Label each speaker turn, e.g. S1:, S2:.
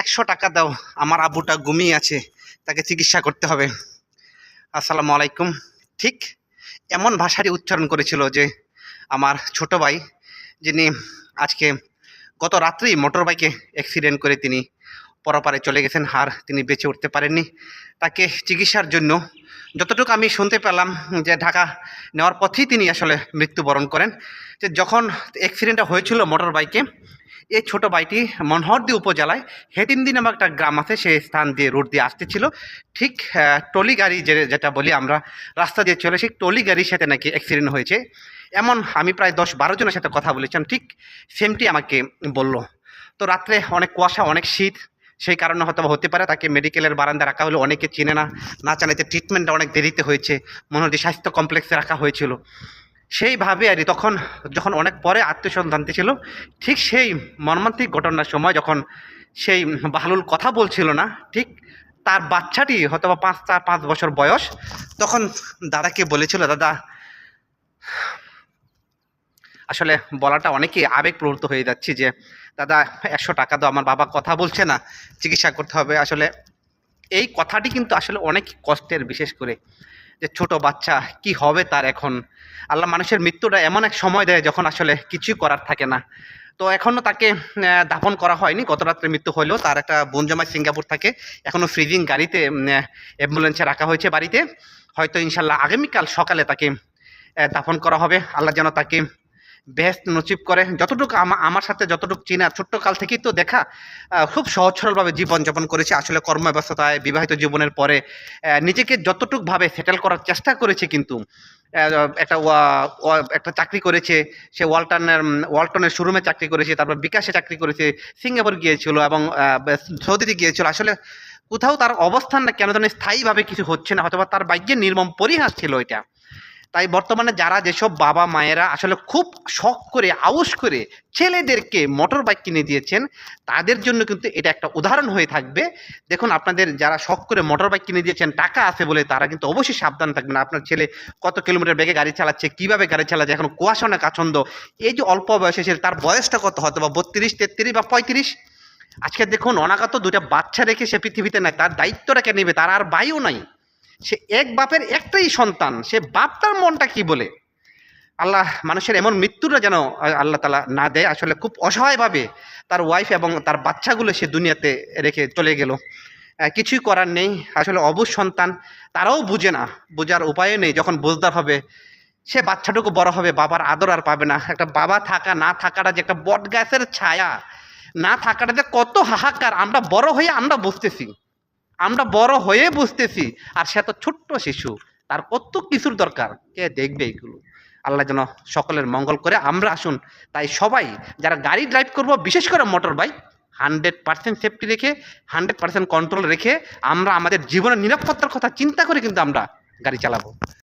S1: একশো টাকা দাও। আমার আবুটা ঘুমিয়ে আছে, তাকে চিকিৎসা করতে হবে। আসসালামু আলাইকুম। ঠিক এমন ভাষারই উচ্চারণ করেছিল যে আমার ছোট ভাই, যিনি আজকে গত রাত্রেই মোটর বাইকে অ্যাক্সিডেন্ট করে তিনি পরপারে চলে গেছেন হার তিনি বেঁচে উঠতে পারেননি। তাকে চিকিৎসার জন্য যতটুকু আমি শুনতে পেলাম যে ঢাকা নেওয়ার পথেই তিনি আসলে মৃত্যুবরণ করেন, যে যখন অ্যাক্সিডেন্টটা হয়েছিল মোটর বাইকে এই ছোট বাইটি মনোহরদি উপজেলায় হেটিন্দি নামক একটা গ্রাম আছে সেই স্থান দিয়ে রোড দিয়ে আসতেছিল। ঠিক টলি গাড়ি যে, যেটা বলি আমরা, রাস্তা দিয়ে চলে, সেই টলি গাড়ির সাথে নাকি অ্যাক্সিডেন্ট হয়েছে। এমন আমি প্রায় দশ বারো জনের সাথে কথা বলেছিলাম, ঠিক সেমটি আমাকে বলল। তো রাত্রে অনেক কুয়াশা, অনেক শীত, সেই কারণে হয়তো হতে পারে, তাকে মেডিকেলের বারান্দা রাখা হলো, অনেকে চিনে না। না জানাতে ট্রিটমেন্টটা অনেক দেরিতে হয়েছে। মনে যে স্বাস্থ্য কমপ্লেক্সে রাখা হয়েছিল। সেইভাবে আর তখন যখন অনেক পরে আত্মীয় ছিল, ঠিক সেই মর্মান্তিক ঘটনার সময় যখন সেই বাহলুল কথা বলছিল না, ঠিক তার বাচ্চাটি হয়তো বা পাঁচ, চার, পাঁচ বছর বয়স, তখন দাদাকে বলেছিল, দাদা, আসলে বলাটা অনেকেই আবেগপ্রবৃত্ত হয়ে যাচ্ছি যে, দাদা, একশো টাকা দাও, আমার বাবা কথা বলছে না, চিকিৎসা করতে হবে। আসলে এই কথাটি কিন্তু আসলে অনেক কষ্টের, বিশেষ করে। যে ছোট বাচ্চা কি হবে তার এখন? আল্লাহ মানুষের মৃত্যুটা এমন এক সময় দেয় যখন আসলে কিছুই করার থাকে না। তো এখনও তাকে দাফন করা হয়নি। গত রাত্রে মৃত্যু হলেও তার একটা বনজমায় সিঙ্গাপুর থাকে। এখনও ফ্রিজিং গাড়িতে অ্যাম্বুলেন্সে রাখা হয়েছে বাড়িতে। হয়তো ইনশাল্লাহ আগামীকাল সকালে তাকে দাফন করা হবে। আল্লাহ যেন তাকে বেহেস্ত নসিব করে। যতটুকু আমা- আমার সাথে যতটুকু চেনা ছোট্ট কাল থেকেই তো দেখা খুব সহজ সরলভাবে জীবনযাপন করেছে। আসলে কর্মব্যস্ততায়, বিবাহিত জীবনের পরে নিজেকে যতটুকুভাবে সেটেল করার চেষ্টা করেছে কিন্তু একটা একটা চাকরি করেছে, সে ওয়ালটনের ওয়ালটনের শোরুমে চাকরি করেছে, তারপর বিকাশে চাকরি করেছে, সিঙ্গাপুর গিয়েছিল এবং সৌদিতে গিয়েছিল। আসলে কোথাও তার অবস্থানটা কেন জানি স্থায়ীভাবে কিছু হচ্ছে না হয়তো তার ভাগ্যের নির্মম পরিহাস ছিল এটা। তাই বর্তমানে যারা যেসব বাবা মায়েরা আসলে খুব শখ করে, আউস করে ছেলেদেরকে মোটর বাইক কিনে দিয়েছেন, তাদের জন্য কিন্তু এটা একটা উদাহরণ হয়ে থাকবে। দেখুন, আপনাদের যারা শখ করে মোটর বাইক কিনে দিয়েছেন, টাকা আছে বলে তারা কিন্তু অবশ্যই সাবধান থাকবেন। আপনার ছেলে কত কিলোমিটার বেগে গাড়ি চালাচ্ছে, কীভাবে গাড়ি চালাচ্ছে, এখন কুয়াশা না কাছন্দ এই যে অল্প বয়সে ছেলে তার বয়সটা কত হয়তো বা বত্রিশ, তেত্রিশ বা পঁয়ত্রিশ? আজকে দেখুন, অনাগত দুটা বাচ্চা রেখে সে পৃথিবীতে নাই, তার দায়িত্বটা কে নেবে? তার আর বায়ু নাই। সে এক বাপের একটাই সন্তান, সে বাপ তার মনটা কি বলে? আল্লাহ মানুষের এমন মৃত্যুটা যেন আল্লাহ তালা না দেয়, আসলে খুব অসহায়ভাবে তার ওয়াইফ এবং তার বাচ্চাগুলো সে দুনিয়াতে রেখে চলে গেল। কিছুই করার নেই, আসলে অবুজ সন্তান, তারাও বুঝে না, বোঝার উপায় নেই, যখন বুঝদার হবে, সে বাচ্চাটুকু বড় হবে, বাবার আদর আর পাবে না। একটা বাবা থাকা, না থাকাটা যে একটা বট গাছের ছায়া, না থাকাটা যে কত হাহাকার, আমরা বড় হয়ে আমরা বুঝতেছি। আমরা বড় হয়ে বুঝতেছি, আর সে তো ছোট্ট শিশু, তার কত কিছুর দরকার? কে দেখবে এগুলো? আল্লাহ যেন সকলের মঙ্গল করে। আমরা আসুন, তাই সবাই যারা গাড়ি ড্রাইভ করব, বিশেষ করে motor bike hundred percent safety রেখে হান্ড্রেড পার্সেন্ট কন্ট্রোল রেখে, আমরা আমাদের জীবনের নিরাপত্তার কথা চিন্তা করে কিন্তু আমরা গাড়ি চালাবো।